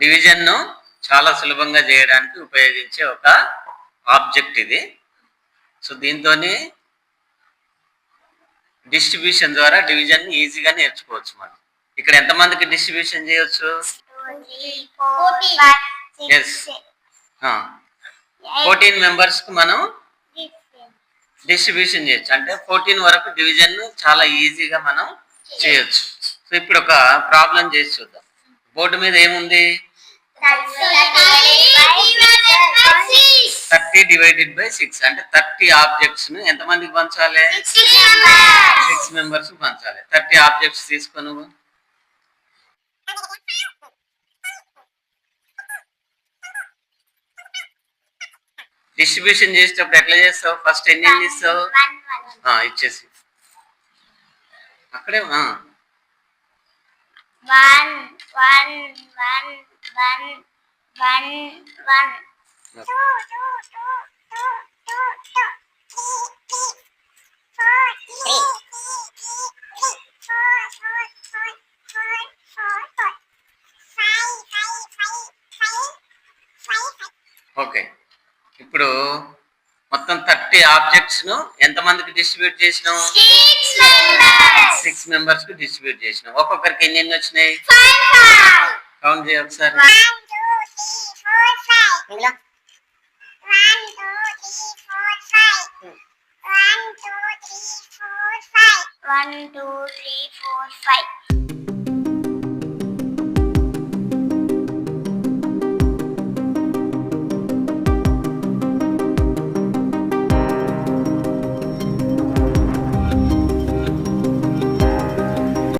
డివిజన్ను చాలా సులభంగా చేయడానికి ఉపయోగించే ఒక ఆబ్జెక్ట్ ఇది. సో దీంతో డిస్ట్రిబ్యూషన్ ద్వారా డివిజన్ ఈజీగా నేర్చుకోవచ్చు మనం. ఇక్కడ ఎంతమందికి డిస్ట్రిబ్యూషన్ చేయొచ్చు? ఎస్ ఫోర్టీన్ మెంబర్స్కి మనం డిస్ట్రిబ్యూషన్ చేయొచ్చు. అంటే ఫోర్టీన్ వరకు డివిజన్ చాలా ఈజీగా మనం చేయొచ్చు. సో ఇప్పుడు ఒక ప్రాబ్లం చేసి చూద్దాం. బోర్డు మీద ఏముంది? థర్టీ డివైడెడ్ బై సిక్స్ అంటే థర్టీ ఆబ్జెక్ట్స్ను ఎంతమందికి పంచాలి? సిక్స్ మెంబర్స్ పంచాలి. థర్టీ ఆబ్జెక్ట్స్ తీసుకొని నువ్వు. డిస్ట్రిబ్యూషన్ చేసేటప్పుడు ఎట్లా చేస్తావు? ఫస్ట్ ఎన్ని ఎన్ని ఇస్తావు ఇచ్చేసి. అక్కడే ఆ, ఓకే ఇప్పుడు మొత్తం థర్టీ ఆబ్జెక్ట్స్ను ఎంతమందికి డిస్ట్రిబ్యూట్ చేసినాం. సిక్స్ మెంబర్స్కి డిస్ట్రిబ్యూట్ చేసినాం ఒక్కొక్కరికి ఎన్ని ఎన్ని వచ్చినాయి. కౌంట్ చేయ ఒకసారి One, two, three, four, five. One,